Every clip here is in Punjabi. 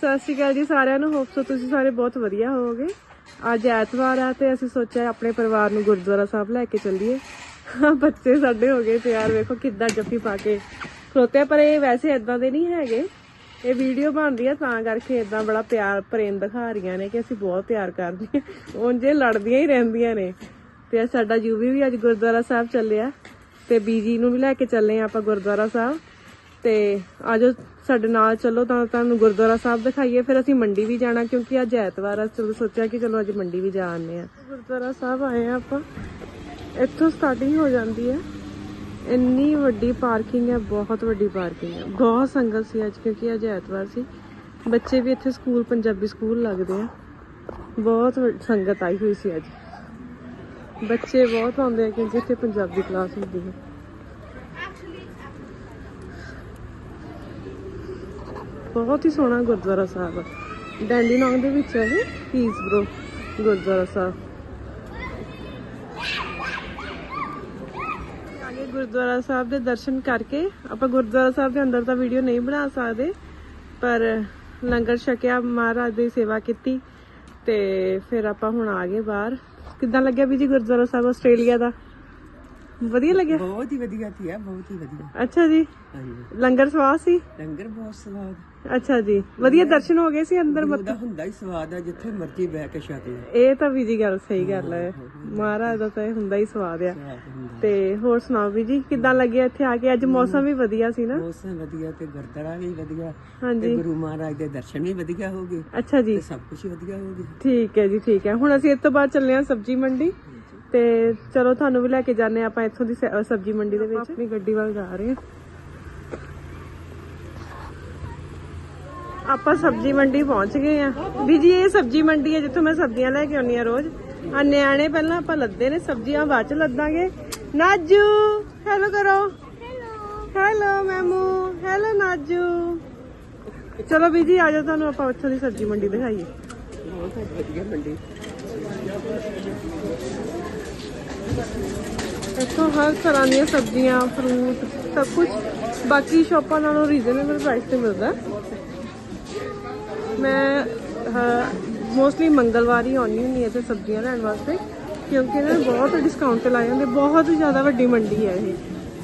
ਸਤਿ ਸ਼੍ਰੀ ਅਕਾਲ ਜੀ ਸਾਰਿਆਂ ਨੂੰ। ਹੋਪ ਸੋ ਤੁਸੀਂ ਸਾਰੇ ਬਹੁਤ ਵਧੀਆ ਹੋਵੋਗੇ। ਅੱਜ ਐਤਵਾਰ ਆ ਤੇ ਅਸੀਂ ਸੋਚਿਆ ਆਪਣੇ ਪਰਿਵਾਰ ਨੂੰ ਗੁਰਦੁਆਰਾ ਸਾਹਿਬ ਲੈ ਕੇ ਚੱਲੀਏ। ਬੱਚੇ ਸਾਡੇ ਹੋ ਗਏ ਤਿਆਰ। ਵੇਖੋ ਕਿੱਦਾਂ ਜੱਫੀ ਪਾ ਕੇ ਖਲੋਤੇ ਪਰ ਇਹ ਵੈਸੇ ਇਦਾਂ ਦੇ ਨਹੀਂ ਹੈਗੇ। ਇਹ ਵੀਡੀਓ ਬਣਦੀ ਰਹੀ ਆ, ਤਾਂ ਕਰਕੇ ਇਦਾਂ ਬੜਾ ਪਿਆਰ ਪ੍ਰੇਮ ਦਿਖਾ ਰਹੀਆਂ ਨੇ ਕਿ ਅਸੀਂ ਬਹੁਤ ਪਿਆਰ ਕਰਦੇ ਹਾਂ। ਉਂਝ ਇਹ ਲੜਦੀਆਂ ਹੀ ਰਹਿੰਦੀਆਂ ਨੇ। ਤੇ ਅੱਜ ਸਾਡਾ ਯੂਵੀ ਵੀ ਅੱਜ ਗੁਰਦੁਆਰਾ ਸਾਹਿਬ ਚੱਲਿਆ। ਤੇ ਬੀਜੀ ਨੂੰ ਵੀ ਲੈ ਕੇ ਚੱਲੇ ਆ ਆਪਾਂ ਗੁਰਦੁਆਰਾ ਸਾਹਿਬ। ਤੇ ਆਜੋ ਸਾਡੇ ਨਾਲ ਚੱਲੋ ਤਾਂ ਤੁਹਾਨੂੰ ਗੁਰਦੁਆਰਾ ਸਾਹਿਬ ਦਿਖਾਈਏ। ਫਿਰ ਅਸੀਂ ਮੰਡੀ ਵੀ ਜਾਣਾ ਕਿਉਂਕਿ ਅੱਜ ਐਤਵਾਰ ਆ ਚਲੋ ਸੋਚਿਆ ਕਿ ਚਲੋ ਅੱਜ ਮੰਡੀ ਵੀ ਜਾ ਆਉਂਦੇ ਆ ਗੁਰਦੁਆਰਾ ਸਾਹਿਬ ਆਏ ਆ ਆਪਾਂ। ਇੱਥੋਂ ਸਟਾਰਟਿੰਗ ਹੋ ਜਾਂਦੀ ਹੈ। ਇੰਨੀ ਵੱਡੀ ਪਾਰਕਿੰਗ ਹੈ, ਬਹੁਤ ਵੱਡੀ ਪਾਰਕਿੰਗ ਹੈ। ਬਹੁਤ ਸੰਗਤ ਸੀ ਅੱਜ ਕਿਉਂਕਿ ਅੱਜ ਐਤਵਾਰ ਸੀ। ਬੱਚੇ ਵੀ ਇੱਥੇ ਸਕੂਲ, ਪੰਜਾਬੀ ਸਕੂਲ ਲੱਗਦੇ ਆ। ਬਹੁਤ ਵੱਡ- ਸੰਗਤ ਆਈ ਹੋਈ ਸੀ ਅੱਜ। ਬੱਚੇ ਬਹੁਤ ਆਉਂਦੇ ਆ ਕਿਉਂਕਿ ਇੱਥੇ ਪੰਜਾਬੀ ਕਲਾਸ ਹੁੰਦੀ ਹੈ। ਬਹੁਤ ਹੀ ਸੋਹਣਾ ਗੁਰਦੁਆਰਾ ਸਾਹਿਬ ਡੈਂਡੀ ਨੌਂਗ ਦੇ ਵਿੱਚ ਹੈ ਇਹ ਪੀਸਬਰੋ ਗੁਰਦੁਆਰਾ ਸਾਹਿਬ। ਆਗੇ ਗੁਰਦੁਆਰਾ ਸਾਹਿਬ ਦੇ ਦਰਸ਼ਨ ਕਰਕੇ। ਆਪਾਂ ਗੁਰਦੁਆਰਾ ਸਾਹਿਬ ਦੇ ਅੰਦਰ ਤਾਂ ਵੀਡੀਓ ਨਹੀਂ ਬਣਾ ਸਕਦੇ, ਪਰ ਲੰਗਰ ਛਕਿਆ, ਮਹਾਰਾਜ ਦੀ ਸੇਵਾ ਕੀਤੀ ਤੇ ਫਿਰ ਆਪਾਂ ਹੁਣ ਆ ਗਏ ਬਾਹਰ। ਕਿੱਦਾਂ ਲੱਗਿਆ ਵੀ ਜੀ ਗੁਰਦੁਆਰਾ ਸਾਹਿਬ ਆਸਟ੍ਰੇਲੀਆ ਦਾ? ਵਧੀਆ ਲੱਗਿਆ? ਬਹੁਤ ਹੀ ਵਧੀਆ ਸੀ ਬਹੁਤ ਹੀ ਵਧੀਆ। ਅੱਛਾ ਜੀ। ਹਾਂਜੀ। ਲੰਗਰ ਸਵਾਦ ਸੀ? ਲੰਗਰ ਬਹੁਤ ਸਵਾਦ। ਅੱਛਾ ਜੀ। ਵਧੀਆ ਦਰਸ਼ਨ ਹੋ ਗਏ ਸੀ ਅੰਦਰ ਉਹਦਾ ਹੁੰਦਾ ਹੀ ਸਵਾਦ ਆ ਜਿੱਥੇ ਮਰਜ਼ੀ ਬਹਿ ਕੇ ਛਕ ਲੈ। ਇਹ ਤਾਂ ਵੀ ਜੀ ਗੱਲ ਸਹੀ ਗੱਲ ਹੈ ਮਹਾਰਾਜ ਦਾ ਤਾਂ ਇਹ ਹੁੰਦਾ ਹੀ ਸਵਾਦ ਆ। ਸਵਾਦ ਹੁੰਦਾ। ਤੇ ਹੋਰ ਸੁਣਾਓ ਵੀ ਜੀ ਕਿੱਦਾਂ ਲੱਗਿਆ ਇੱਥੇ ਆ ਕੇ? ਅੱਜ ਮੌਸਮ ਵੀ ਵਧੀਆ ਸੀ ਨਾ? ਮੌਸਮ ਵਧੀਆ ਤੇ ਗੁਰਦੁਆਰਾ ਵੀ ਵਧੀਆ। ਹਾਂਜੀ। ਤੇ ਗੁਰੂ ਮਹਾਰਾਜ ਦੇ ਦਰਸ਼ਨ ਵੀ ਵਧੀਆ ਹੋ ਗਏ। ਅੱਛਾ ਜੀ। ਤੇ ਸਭ ਕੁਝ ਵਧੀਆ ਹੋ ਗਿਆ। ਠੀਕ ਹੈ ਜੀ ਠੀਕ ਹੈ। ਹੁਣ ਅਸੀਂ ਇਸ ਤੋਂ ਬਾਅਦ ਚੱਲੇ ਹਾਂ ਸਬਜ਼ੀ ਮੰਡੀ। ਤੇ ਚਲੋ ਤੁਹਾਨੂੰ ਵੀ ਲੈ ਕੇ ਜਾਂਦੇ ਆਪਾਂ ਇੱਥੋਂ ਦੀ ਸਬਜ਼ੀ ਮੰਡੀ ਦੇ ਵਿੱਚ। ਆਪਣੀ ਗੱਡੀ ਵੱਲ ਜਾ ਰਹੇ ਆਪਾਂ ਸਬਜ਼ੀ ਮੰਡੀ ਪਹੁੰਚ ਗਏ ਆ ਵੀ ਜੀ ਇਹ ਸਬਜ਼ੀ ਮੰਡੀ ਹੈ ਜਿੱਥੋਂ ਮੈਂ ਸਬਜ਼ੀਆਂ ਲੈ ਕੇ ਆਉਂਦੀ ਆ ਰੋਜ਼। ਆ ਨਿਆਣੇ ਪਹਿਲਾਂ ਆਪਾਂ ਲੱਦੇ ਨੇ ਸਬਜ਼ੀਆਂ ਬਾਅਦ ਚ ਲੱਦਾਂਗੇ। ਨਾਜੂ ਹੈਲੋ ਕਰੋ। Hello Maimu hello Naju. ਚਲੋ ਵੀ ਜੀ ਆ ਜਾਓ ਤੁਹਾਨੂੰ ਆਪਾਂ ਉੱਥੋਂ ਦੀ ਸਬਜ਼ੀ ਮੰਡੀ ਦਿਖਾਈਏ। ਬਹੁਤ ਵਧੀਆ ਮੰਡੀ। ਇੱਥੋਂ ਹਰ ਤਰ੍ਹਾਂ ਦੀਆਂ ਸਬਜ਼ੀਆਂ ਫਰੂਟ ਸਭ ਕੁਝ ਬਾਕੀ ਸ਼ਾਪਾਂ ਨਾਲੋਂ ਰੀਜ਼ਨੇਬਲ ਪ੍ਰਾਈਸ ਤੇ ਮਿਲਦਾ। ਮੈਂ ਮੋਸਟਲੀ ਮੰਗਲਵਾਰ ਹੀ ਆਉਂਦੀ ਹੁੰਦੀ ਇੱਥੇ ਸਬਜ਼ੀਆਂ ਲੈਣ ਵਾਸਤੇ, ਕਿਉਂਕਿ ਇਹਨਾਂ ਨੇ ਬਹੁਤ ਡਿਸਕਾਊਂਟ ਤੇ ਲਾਏ ਹੁੰਦੇ, ਬਹੁਤ ਜ਼ਿਆਦਾ ਵੱਡੀ ਮੰਡੀ ਹੈ ਇਹ।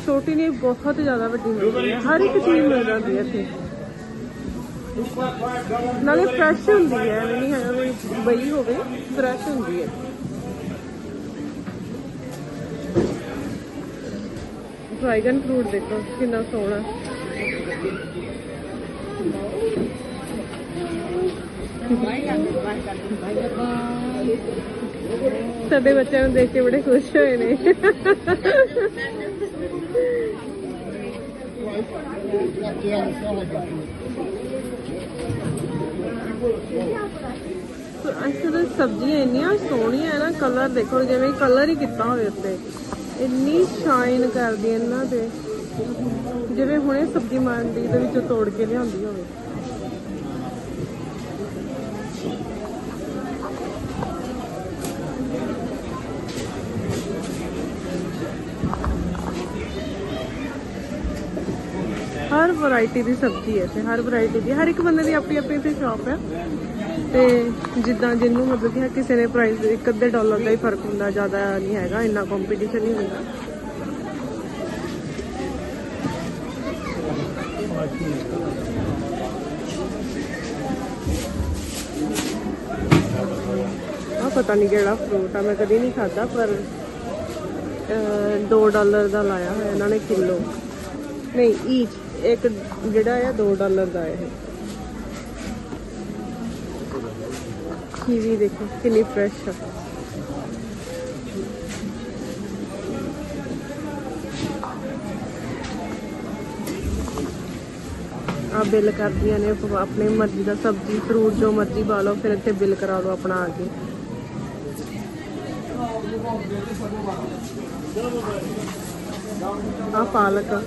ਛੋਟੀ ਨਹੀਂ, ਬਹੁਤ ਜ਼ਿਆਦਾ ਵੱਡੀ ਮੰਡੀ ਹੈ। ਹਰ ਇੱਕ ਚੀਜ਼ ਮਿਲ ਜਾਂਦੀ ਹੈ ਇੱਥੇ। ਨਾਲੇ ਫਰੈਸ਼ ਹੁੰਦੀ ਹੈ ਨਹੀਂ ਹੈਗਾ ਬਈ ਹੋਵੇ ਫਰੈਸ਼ ਹੁੰਦੀ ਹੈ। ਡਰੈਗਨ ਫਰੂਟ ਦੇਖੋ ਕਿੰਨਾ ਸੋਹਣਾ ਸਾਡੇ ਬੱਚਿਆਂ ਨੂੰ ਦੇਖ ਕੇ ਬੜੇ ਖੁਸ਼ ਹੋਏ ਨੇ ਅਸਲ ਸਬਜ਼ੀਆਂ ਇੰਨੀਆਂ ਸੋਹਣੀਆਂ ਹੈ ਨਾ ਕਲਰ ਦੇਖੋ ਜਿਵੇਂ ਕਲਰ ਹੀ ਕੀਤਾ ਹੋਵੇ ਉੱਤੇ ਇੰਨੀ ਸ਼ਾਈਨ ਕਰਦੀ ਇਹਨਾਂ ਤੇ ਜਿਵੇਂ ਹੁਣੇ ਸਬਜ਼ੀ ਮੰਡੀ ਦੇ ਵਿੱਚੋਂ ਤੋੜ ਕੇ ਲਿਆਉਂਦੀ ਹੋਵੇ। ਹਰ ਵੈਰਾਈਟੀ ਦੀ ਸਬਜ਼ੀ ਹੈ ਇੱਥੇ, ਹਰ ਵੈਰਾਈਟੀ ਦੀ। ਹਰ ਇੱਕ ਬੰਦੇ ਦੀ ਆਪਣੀ ਆਪਣੀ ਤੇ ਸ਼ਾਪ ਹੈ। ਤੇ ਜਿੱਦਾਂ ਜਿੰਨੂੰ ਮਤਲਬ ਕਿ ਕਿਸੇ ਨੇ ਪ੍ਰਾਈਸ ਇੱਕ ਅੱਧੇ ਡਾਲਰ ਦਾ ਹੀ ਫ਼ਰਕ ਹੁੰਦਾ, ਜ਼ਿਆਦਾ ਨਹੀਂ ਹੈਗਾ, ਇੰਨਾ ਕੰਪੀਟੀਸ਼ਨ ਨਹੀਂ ਹੁੰਦਾ। ਆ ਪਤਾ ਨਹੀਂ ਕਿਹੜਾ ਫਰੂਟ ਆ, ਮੈਂ ਕਦੀ ਨਹੀਂ ਖਾਦਾ ਪਰ 2 ਡਾਲਰ ਦਾ ਲਾਇਆ ਹੋਇਆ, ਇਹਨਾਂ ਨੇ ਕਿਲੋ। ਨਹੀਂ ਈਚ ਇੱਕ ਜਿਹੜਾ ਆ 2 ਡਾਲਰ ਦਾ ਇਹ। ਕੀਵੀ ਦੇਖੋ, ਕਿੰਨੀ ਫਰੈਸ਼ ਆ। ਆ ਬਿੱਲ ਕਰਦੀਆਂ ਨੇ ਆਪ- ਆਪਣੀ ਮਰਜ਼ੀ ਦਾ ਸਬਜ਼ੀ ਫਰੂਟ ਜੋ ਮਰਜ਼ੀ ਪਾ ਲਓ, ਫਿਰ ਇੱਥੇ ਬਿੱਲ ਕਰਾ ਲਓ ਆਪਣਾ ਆ ਕੇ। ਆ ਪਾਲਕ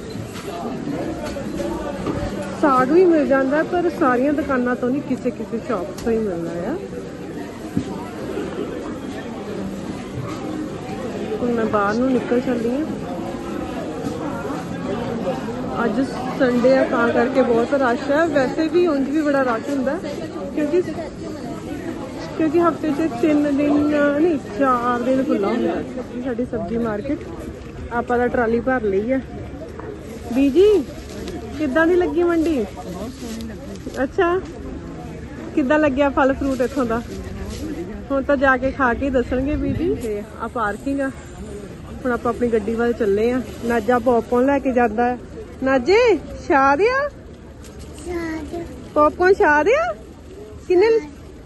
ਸਾਗ ਵੀ ਮਿਲ ਜਾਂਦਾ ਪਰ ਸਾਰੀਆਂ ਦੁਕਾਨਾਂ ਤੋਂ ਨਹੀਂ ਕਿਸੇ ਕਿਸੇ ਸ਼ਾਪ ਤੋਂ ਹੀ ਮਿਲਦਾ ਆ। ਹੁਣ ਮੈਂ ਬਾਹਰ ਨੂੰ ਨਿਕਲ ਚੱਲੀ ਆ। ਅੱਜ ਸੰਡੇ ਆ ਤਾਂ ਕਰਕੇ ਬਹੁਤ ਰਸ਼ ਹੈ ਵੈਸੇ ਵੀ ਉਂਝ ਵੀ ਬੜਾ ਰਸ਼ ਹੁੰਦਾ ਹੈ, ਕਿਉਂਕਿ ਕਿਉਂਕਿ ਹਫ਼ਤੇ 'ਚ 3 ਦਿਨ ਨਹੀਂ 4 ਦਿਨ ਖੁੱਲਾ ਹੁੰਦਾ ਸਾਡੀ ਸਬਜ਼ੀ ਮਾਰਕੀਟ ਆਪਾਂ ਦਾ ਟਰਾਲੀ ਭਰ ਲਈ ਆ। ਬੀਜੀ ਕਿੱਦਾਂ ਦੀ ਲੱਗੀ ਮੰਡੀ? ਅੱਛਾ। ਕਿੱਦਾਂ ਲੱਗਿਆ ਫਲ ਫਰੂਟ ਇੱਥੋਂ ਦਾ? ਹੁਣ ਤਾਂ ਜਾ ਕੇ ਖਾ ਕੇ ਦੱਸਣਗੇ ਬੀਜੀ। ਤੇ ਆ ਪਾਰਕਿੰਗ ਆ। ਹੁਣ ਆਪਾਂ ਆਪਣੀ ਗੱਡੀ ਵੱਲ ਚੱਲੇ ਆ। ਨਾਜਾ ਪੌਪਕੌਰਨ ਲੈ ਕੇ ਜਾਂਦਾ ਨਾਜੇ ਸ਼ਾਦ ਆ? ਪੌਪਕੌਰਨ ਸ਼ਾਦ ਆ? ਕਿੰਨੇ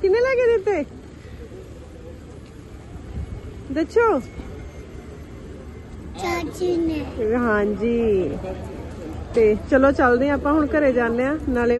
ਕਿੰਨੇ ਲੈ ਕੇ ਦਿੱਤੇ? ਦੱਸੋ। ਚਾਚੀ ਨੇ। ਹਾਂਜੀ। ਤੇ ਚਲੋ ਚੱਲਦੇ ਹਾਂ ਆਪਾਂ ਹੁਣ ਘਰੇ ਜਾਂਦੇ ਆ ਨਾਲੇ